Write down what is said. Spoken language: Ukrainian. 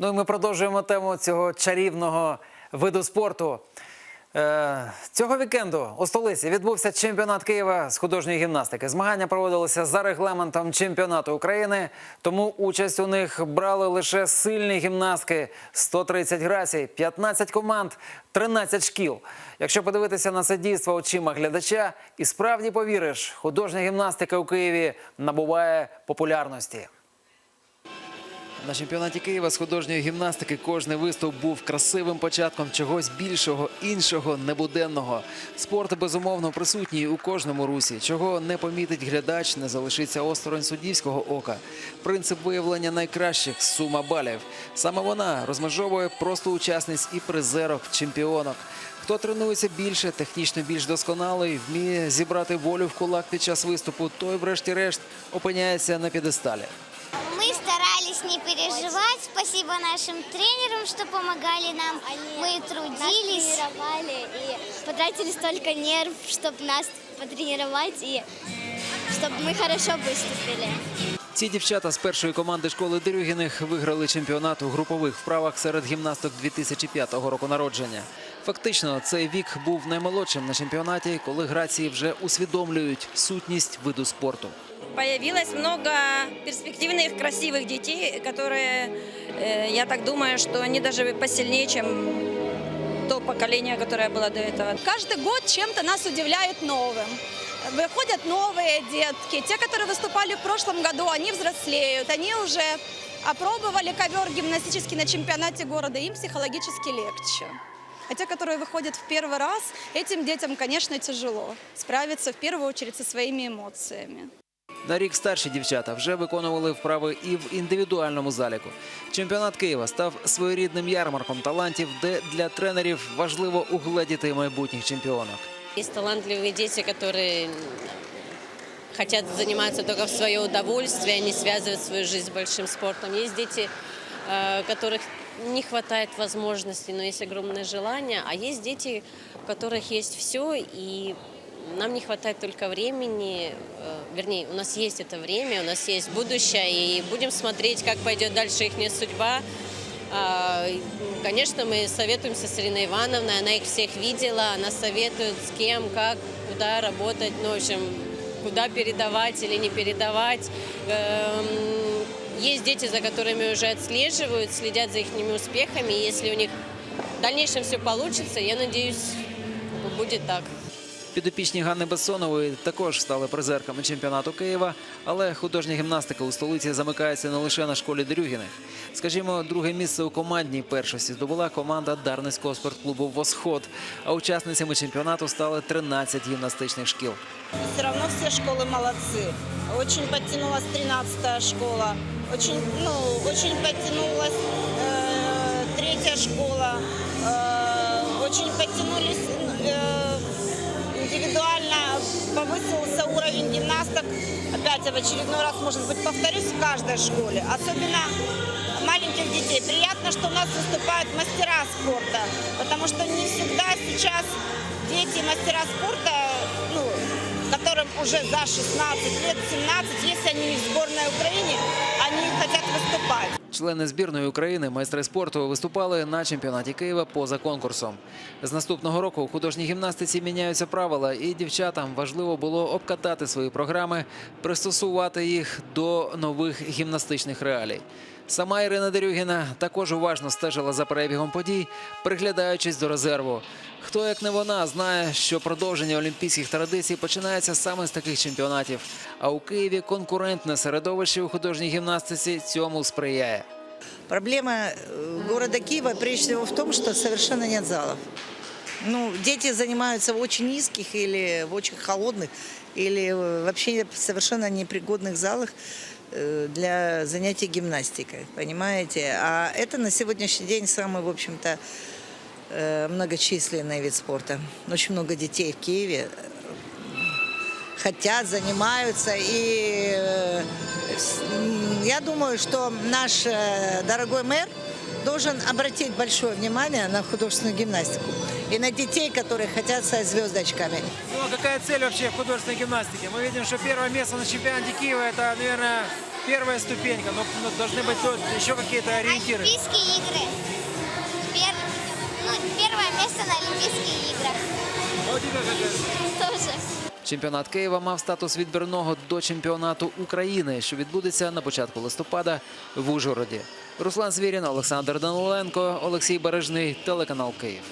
Ну і ми продовжуємо тему цього чарівного виду спорту. Е, Цього вікенду у столиці відбувся чемпіонат Києва з художньої гімнастики. Змагання проводилися за регламентом чемпіонату України, тому участь у них брали лише сильні гімнастки 130 грацій, 15 команд, 13 шкіл. Якщо подивитися на це дійство очима глядача, і справді повіриш, художня гімнастика у Києві набуває популярності. На чемпіонаті Києва з художньої гімнастики кожний виступ був красивим початком чогось більшого, іншого, небуденного. Спорт безумовно присутній у кожному русі. Чого не помітить глядач, не залишиться осторонь суддівського ока. Принцип виявлення найкращих сума балів. Саме вона розмежовує просто учасниць і призерок, чемпіонок. Хто тренується більше, технічно більш досконалий, вміє зібрати волю в кулак під час виступу, той, врешті-решт, опиняється на підесталі Мы старались не переживать. Спасибо нашим тренерам, что помогали нам. Мы трудились. тренировали и потратили столько нерв, чтобы нас потренировать и чтобы мы хорошо выступили. Ці дівчата з першої команди школи Дерюгіних виграли чемпіонат у групових вправах серед гімнасток 2005 року народження. Фактично, цей вік був наймолодшим на чемпіонаті, коли грації вже усвідомлюють сутність виду спорту. Появилось много перспективных, красивых детей, которые, э, я так думаю, что они даже посильнее, чем то поколение, которое было до этого. Каждый год чем-то нас удивляет новым. Выходят новые детки. Те, которые выступали в прошлом году, они взрослеют. Они уже опробовали ковер гимнастический на чемпионате города. Им психологически легче. А те, которые выходят в первый раз, этим детям, конечно, тяжело справиться в первую очередь со своими эмоциями. На рік старші дівчата вже виконували вправи і в індивідуальному заліку. Чемпіонат Києва став своєрідним ярмарком талантів, де для тренерів важливо угледіти майбутніх чемпіонок. Есть талантливые дети, которые хотят заниматься только в свое удовольствие, не связывать свою жизнь с большим спортом. Есть дети, э, которых не хватает возможностей, но есть огромное желание. А есть дети, у которых есть все, и нам не хватает только времени. э, Вернее, у нас есть это время, у нас есть будущее, и будем смотреть, как пойдет дальше их судьба. А, Конечно, мы советуемся с Ириной Ивановной, она их всех видела, она советует с кем, как, куда работать, ну, в общем, куда передавать или не передавать. Эм, Есть дети, за которыми уже отслеживают, следят за их успехами. Если у них в дальнейшем все получится, я надеюсь, будет так. Підопічні Ганни Бессонової також стали призерками чемпіонату Києва, але художня гімнастика у столиці замикається не лише на школі Дрюгіних. Скажімо, друге місце у командній першості здобула команда Дарницького спортклубу Восход. А учасницями чемпіонату стали 13 гімнастичних шкіл. все равно все школы молодцы. Очень подтянулась 13 школа, очень, ну, очень подтянулась э, третья школа, повысился уровень гимнасток. Опять я в очередной раз, может быть, повторюсь, в каждой школе. Особенно маленьких детей. Приятно, что у нас выступают мастера спорта, потому что не всегда сейчас дети мастера спорта, ну, которым уже за 16 лет, 17, если они не в сборной Украине, они хотят выступать. Члени збірної України, майстри спорту, виступали на чемпіонаті Києва поза конкурсом. З наступного року у художній гімнастиці міняються правила, і дівчатам важливо було обкатати свої програми, пристосувати їх до нових гімнастичних реалій. Сама Ірина Дерюгіна також уважно стежила за перебігом подій, приглядаючись до резерву. Хто як не вона знає, що продовження олімпійських традицій починається саме з таких чемпіонатів. А у Києві конкурентне середовище у художній гімнастиці цьому сприяє. Проблема э, города Киева прежде всего в том, что совершенно нет залов. Ну, дети занимаются в очень низких или в очень холодных, или э, вообще совершенно непригодных залах э, для занятий гимнастикой, понимаете? А это на сегодняшний день самый, в общем-то, э, многочисленный вид спорта. Очень много детей в Киеве хотят, занимаются. И э, с- м, я думаю, что наш э, дорогой мэр должен обратить большое внимание на художественную гимнастику и на детей, которые хотят стать звездочками. Ну а какая цель вообще в художественной гимнастике? Мы видим, что первое место на чемпионате Киева это, наверное, первая ступенька, но, но должны быть еще какие-то ориентиры. Олимпийские игры. Пер- ну, первое место на Олимпийских играх. А у тебя какая? Тоже. Чемпіонат Києва мав статус відбірного до чемпіонату України, що відбудеться на початку листопада в Ужгороді. Руслан Звірін, Олександр Даниленко, Олексій Бережний, телеканал Київ.